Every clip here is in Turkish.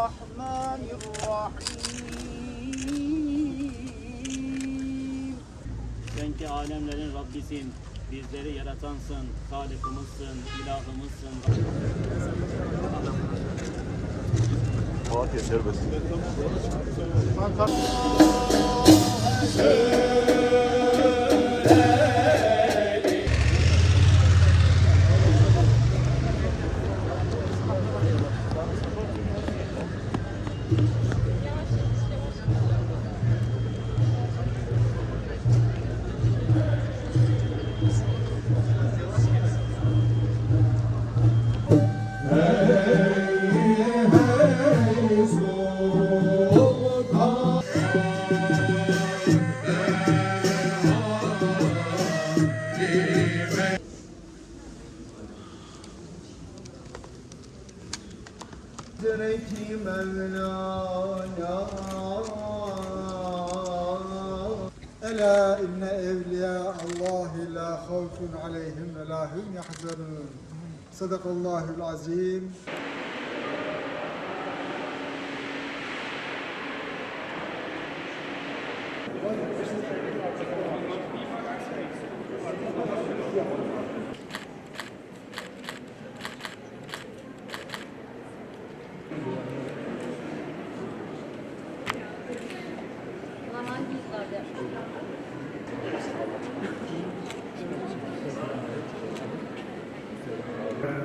الرحمن الرحيم Sen ki alemlerin Rabbisin, bizleri yaratansın, Halıkımızsın, ilahımızsın. Fatih serbest. Hazreti Mevlana Ela inne evliya Allahi la havfun aleyhim ve la hum yahzanun Sadakallahul azim Ulan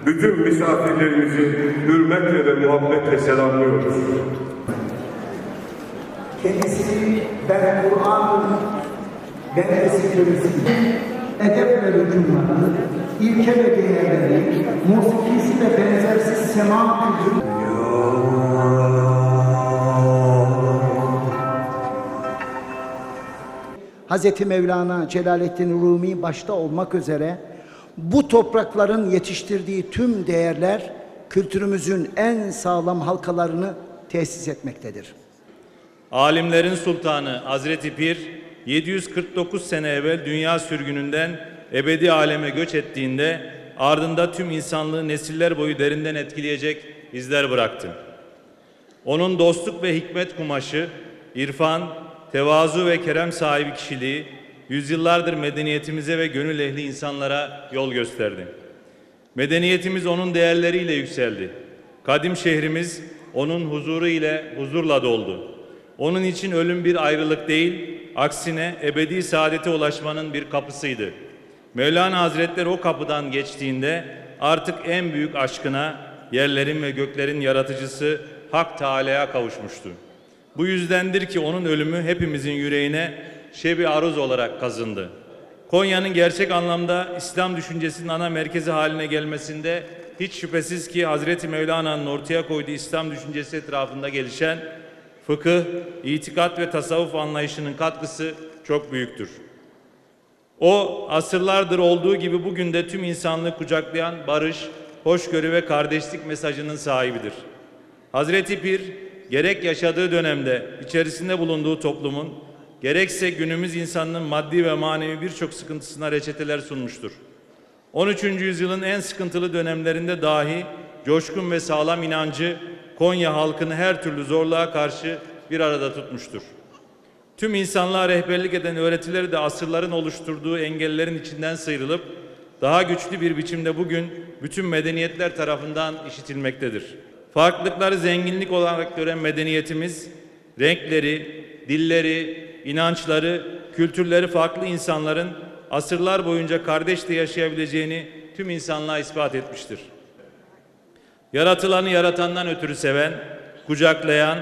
Bütün misafirlerimizi hürmetle ve muhabbetle selamlıyoruz. Kendisi ben Kur'an'ın ben esinlerisiyim. Edep ve rücumanı, ilke ve değerleri, musikisi ve benzersiz sema kültürü Hazreti Mevlana Celaleddin Rumi başta olmak üzere bu toprakların yetiştirdiği tüm değerler kültürümüzün en sağlam halkalarını tesis etmektedir. Alimlerin sultanı Hazreti Pir 749 sene evvel dünya sürgününden ebedi aleme göç ettiğinde ardında tüm insanlığı nesiller boyu derinden etkileyecek izler bıraktı. Onun dostluk ve hikmet kumaşı, irfan, tevazu ve kerem sahibi kişiliği yüzyıllardır medeniyetimize ve gönül ehli insanlara yol gösterdi. Medeniyetimiz onun değerleriyle yükseldi. Kadim şehrimiz onun huzuru ile huzurla doldu. Onun için ölüm bir ayrılık değil, aksine ebedi saadete ulaşmanın bir kapısıydı. Mevlana Hazretleri o kapıdan geçtiğinde artık en büyük aşkına yerlerin ve göklerin yaratıcısı Hak Teala'ya kavuşmuştu. Bu yüzdendir ki onun ölümü hepimizin yüreğine şebi aruz olarak kazındı. Konya'nın gerçek anlamda İslam düşüncesinin ana merkezi haline gelmesinde hiç şüphesiz ki Hazreti Mevlana'nın ortaya koyduğu İslam düşüncesi etrafında gelişen fıkıh, itikat ve tasavvuf anlayışının katkısı çok büyüktür. O asırlardır olduğu gibi bugün de tüm insanlığı kucaklayan barış, hoşgörü ve kardeşlik mesajının sahibidir. Hazreti Pir gerek yaşadığı dönemde içerisinde bulunduğu toplumun gerekse günümüz insanının maddi ve manevi birçok sıkıntısına reçeteler sunmuştur. 13. yüzyılın en sıkıntılı dönemlerinde dahi coşkun ve sağlam inancı Konya halkını her türlü zorluğa karşı bir arada tutmuştur. Tüm insanlığa rehberlik eden öğretileri de asırların oluşturduğu engellerin içinden sıyrılıp daha güçlü bir biçimde bugün bütün medeniyetler tarafından işitilmektedir. Farklılıkları zenginlik olarak gören medeniyetimiz renkleri, dilleri, inançları, kültürleri farklı insanların asırlar boyunca kardeşçe yaşayabileceğini tüm insanlığa ispat etmiştir. Yaratılanı yaratandan ötürü seven, kucaklayan,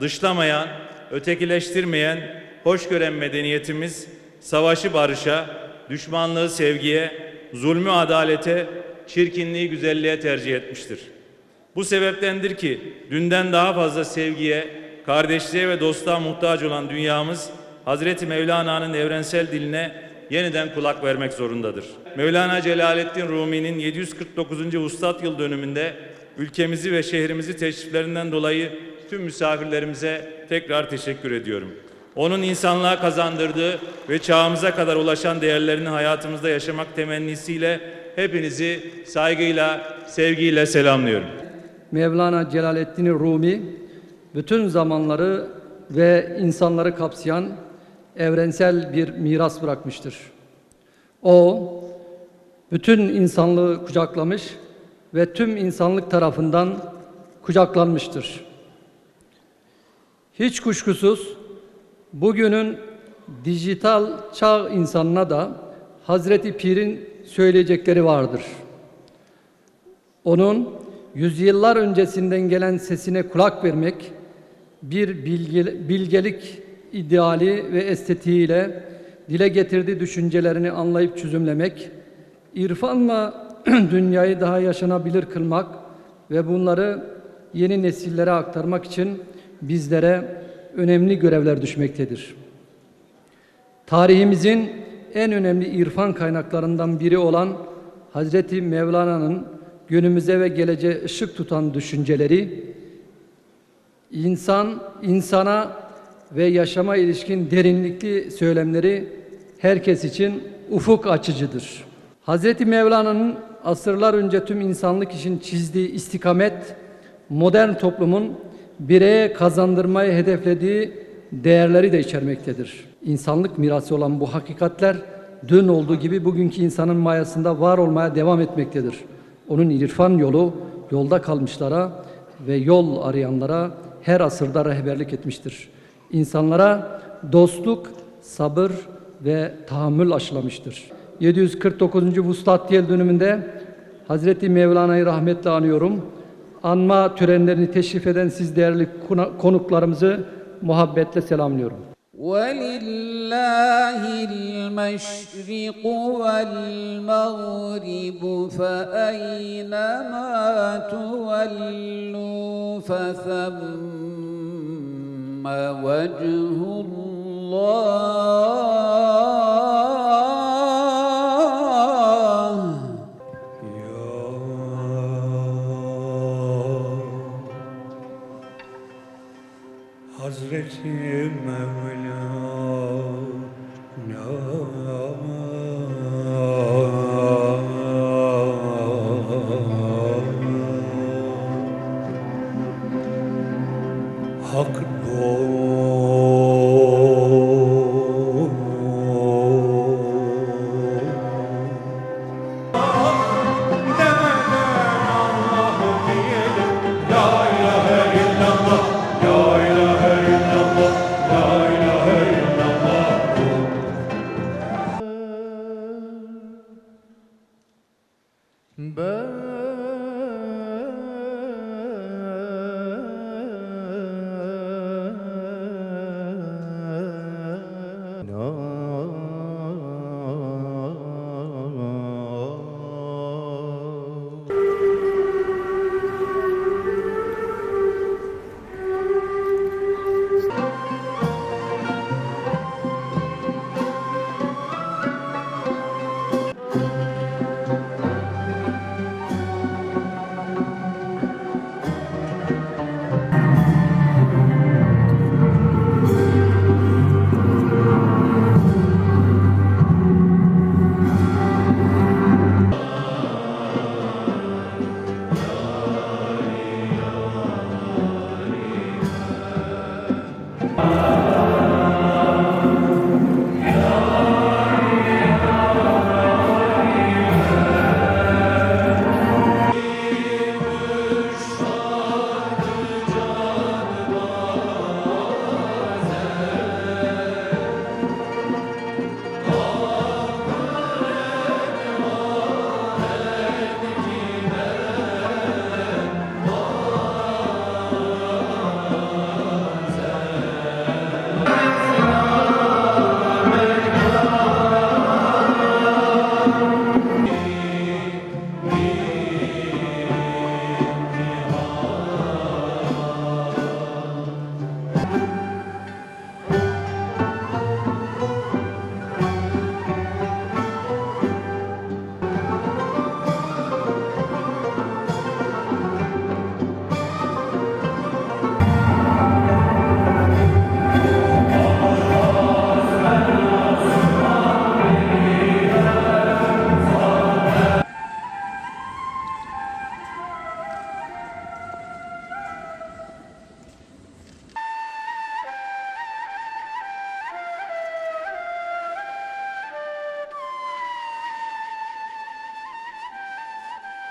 dışlamayan, ötekileştirmeyen, hoş gören medeniyetimiz savaşı barışa, düşmanlığı sevgiye, zulmü adalete, çirkinliği güzelliğe tercih etmiştir. Bu sebeptendir ki dünden daha fazla sevgiye, kardeşliğe ve dostluğa muhtaç olan dünyamız Hazreti Mevlana'nın evrensel diline yeniden kulak vermek zorundadır. Mevlana Celaleddin Rumi'nin 749. Ustad Yıl dönümünde ülkemizi ve şehrimizi teşriflerinden dolayı tüm misafirlerimize tekrar teşekkür ediyorum. Onun insanlığa kazandırdığı ve çağımıza kadar ulaşan değerlerini hayatımızda yaşamak temennisiyle hepinizi saygıyla, sevgiyle selamlıyorum. Mevlana Celaleddin Rumi bütün zamanları ve insanları kapsayan evrensel bir miras bırakmıştır. O, bütün insanlığı kucaklamış ve tüm insanlık tarafından kucaklanmıştır. Hiç kuşkusuz bugünün dijital çağ insanına da Hazreti Pir'in söyleyecekleri vardır. Onun yüzyıllar öncesinden gelen sesine kulak vermek, bir bilge, bilgelik ideali ve estetiğiyle dile getirdiği düşüncelerini anlayıp çözümlemek, irfanla dünyayı daha yaşanabilir kılmak ve bunları yeni nesillere aktarmak için bizlere önemli görevler düşmektedir. Tarihimizin en önemli irfan kaynaklarından biri olan Hazreti Mevlana'nın günümüze ve geleceğe ışık tutan düşünceleri insan insana ve yaşama ilişkin derinlikli söylemleri herkes için ufuk açıcıdır. Hazreti Mevlana'nın asırlar önce tüm insanlık için çizdiği istikamet modern toplumun bireye kazandırmayı hedeflediği değerleri de içermektedir. İnsanlık mirası olan bu hakikatler dün olduğu gibi bugünkü insanın mayasında var olmaya devam etmektedir. Onun irfan yolu yolda kalmışlara ve yol arayanlara her asırda rehberlik etmiştir. İnsanlara dostluk, sabır ve tahammül aşılamıştır. 749. Vuslat Yıl dönümünde Hazreti Mevlana'yı rahmetle anıyorum. Anma törenlerini teşrif eden siz değerli konuklarımızı muhabbetle selamlıyorum. ولله المشرق والمغرب فأينما تولوا فثم وجه الله